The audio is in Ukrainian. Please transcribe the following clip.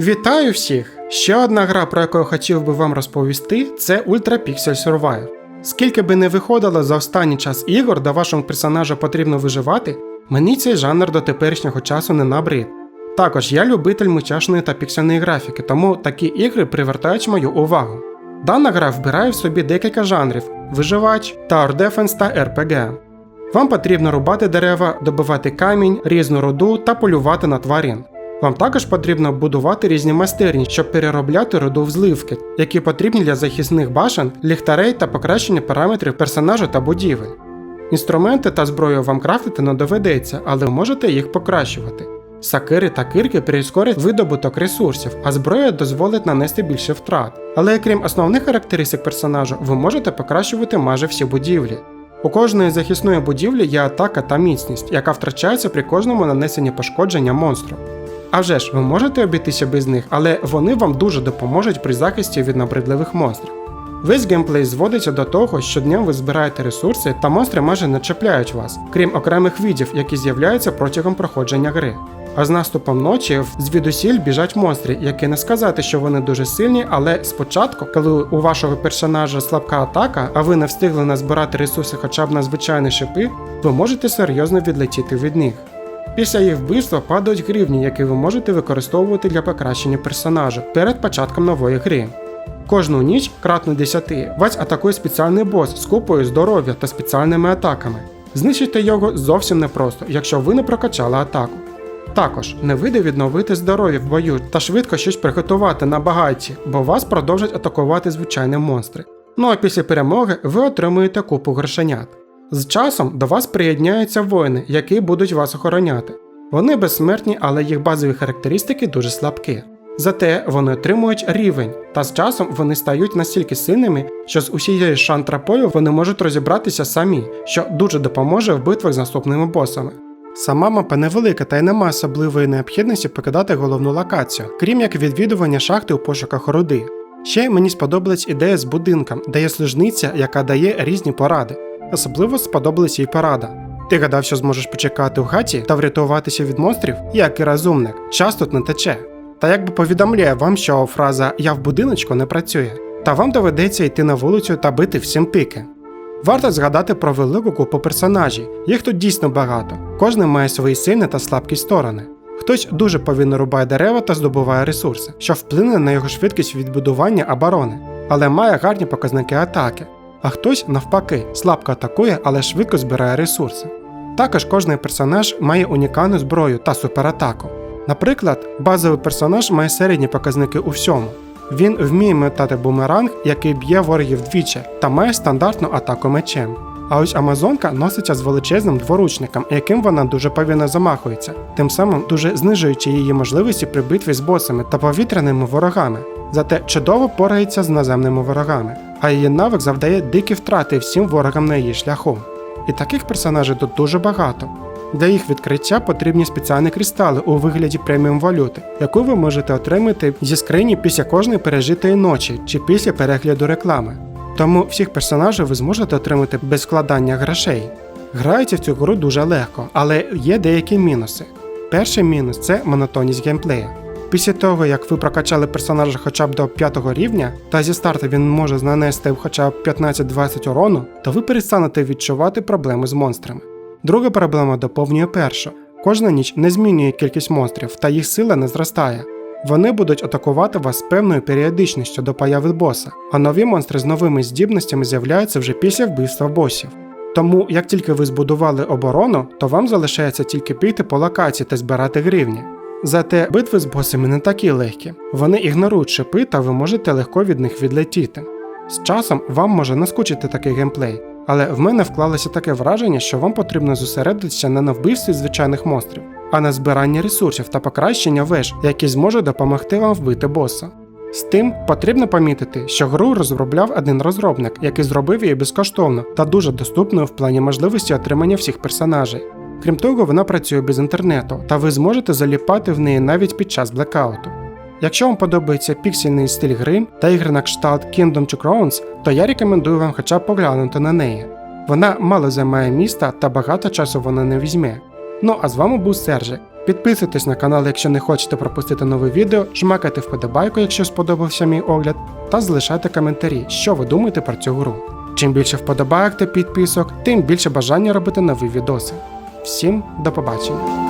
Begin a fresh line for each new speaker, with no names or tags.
Вітаю всіх! Ще одна гра, про яку я хотів би вам розповісти, це Ultra Pixel Survive. Скільки би не виходило за останній час ігор, де вашому персонажу потрібно виживати, мені цей жанр до теперішнього часу не набрид. Також я любитель мультяшної та піксельної графіки, тому такі ігри привертають мою увагу. Дана гра вбирає в собі декілька жанрів: виживач, Tower Defense та RPG. Вам потрібно рубати дерева, добивати камінь, різну руду та полювати на тварин. Вам також потрібно будувати різні майстерні, щоб переробляти руду в зливки, які потрібні для захисних башен, ліхтарей та покращення параметрів персонажа та будівель. Інструменти та зброю вам крафтити не доведеться, але можете їх покращувати. Сакири та кирки прискорять видобуток ресурсів, а зброя дозволить нанести більше втрат. Але крім основних характеристик персонажу, ви можете покращувати майже всі будівлі. У кожної захисної будівлі є атака та міцність, яка втрачається при кожному нанесенні пошкодження монстру. А вже ж, ви можете обійтися без них, але вони вам дуже допоможуть при захисті від набридливих монстрів. Весь геймплей зводиться до того, що днем ви збираєте ресурси та монстри майже не чіпляють вас, крім окремих видів, які з'являються протягом проходження гри. А з наступом ночі звідусіль біжать монстри, які не сказати, що вони дуже сильні, але спочатку, коли у вашого персонажа слабка атака, а ви не встигли назбирати ресурси хоча б на звичайні шипи, ви можете серйозно відлетіти від них. Після їх вбивства падають гривні, які ви можете використовувати для покращення персонажа перед початком нової гри. Кожну ніч, кратно 10, вас атакує спеціальний бос з купою здоров'я та спеціальними атаками. Знищити його зовсім непросто, якщо ви не прокачали атаку. Також не вийде відновити здоров'я в бою та швидко щось приготувати на багаті, бо вас продовжать атакувати звичайні монстри. Ну а після перемоги ви отримуєте купу грошенят. З часом до вас приєдняються воїни, які будуть вас охороняти. Вони безсмертні, але їх базові характеристики дуже слабкі. Зате вони отримують рівень, та з часом вони стають настільки сильними, що з усією шантрапою вони можуть розібратися самі, що дуже допоможе в битвах з наступними босами. Сама мапа невелика та й нема особливої необхідності покидати головну локацію, крім як відвідування шахти у пошуках руди. Ще мені сподобалась ідея з будинком, де є служниця, яка дає різні поради. Особливо сподобалась їй порада. Ти гадав, що зможеш почекати в хаті та врятуватися від монстрів, як і розумник, час тут не тече. Та якби повідомляє вам, що фраза Я в будиночку не працює, та вам доведеться йти на вулицю та бити всім піки. Варто згадати про велику купу персонажів, їх тут дійсно багато, кожен має свої сильні та слабкі сторони. Хтось дуже повільно рубає дерева та здобуває ресурси, що вплине на його швидкість відбудування оборони, але має гарні показники атаки. А хтось, навпаки, слабко атакує, але швидко збирає ресурси. Також кожний персонаж має унікальну зброю та суператаку. Наприклад, базовий персонаж має середні показники у всьому. Він вміє метати бумеранг, який б'є ворогів двічі, та має стандартну атаку мечем. А ось Амазонка носиться з величезним дворучником, яким вона дуже повільно замахується, тим самим дуже знижуючи її можливості при битві з босами та повітряними ворогами. Зате чудово порається з наземними ворогами, а її навик завдає дикі втрати всім ворогам на її шляху. І таких персонажів тут дуже багато. Для їх відкриття потрібні спеціальні кристали у вигляді преміум валюти, яку ви можете отримати зі скрині після кожної пережитої ночі чи після перегляду реклами. Тому всіх персонажів ви зможете отримати без вкладання грошей. Грається в цю гру дуже легко, але є деякі мінуси. Перший мінус це монотонність геймплею. Після того, як ви прокачали персонажа хоча б до 5 рівня, та зі старту він може нанести хоча б 15-20 урону, то ви перестанете відчувати проблеми з монстрами. Друга проблема доповнює першу. Кожна ніч не змінює кількість монстрів, та їх сила не зростає. Вони будуть атакувати вас з певною періодичністю до появи боса, а нові монстри з новими здібностями з'являються вже після вбивства босів. Тому, як тільки ви збудували оборону, то вам залишається тільки піти по локації та збирати гривні. Зате битви з босами не такі легкі, вони ігнорують шипи та ви можете легко від них відлетіти. З часом вам може наскучити такий геймплей, але в мене вклалося таке враження, що вам потрібно зосередитися не на вбивстві звичайних монстрів, а на збиранні ресурсів та покращення веж, які зможуть допомогти вам вбити боса. З тим потрібно помітити, що гру розробляв один розробник, який зробив її безкоштовно та дуже доступною в плані можливості отримання всіх персонажей. Крім того, вона працює без інтернету, та ви зможете заліпати в неї навіть під час блекауту. Якщо вам подобається піксельний стиль гри та ігри на кшталт Kingdom to Crowns, то я рекомендую вам хоча б поглянути на неї. Вона мало займає міста та багато часу вона не візьме. Ну а з вами був Сержик. Підписуйтесь на канал, якщо не хочете пропустити нове відео, жмакайте вподобайку, якщо сподобався мій огляд, та залишайте коментарі, що ви думаєте про цю гру. Чим більше вподобайок та підписок, тим більше бажання робити нові відоси. Всім до побачення!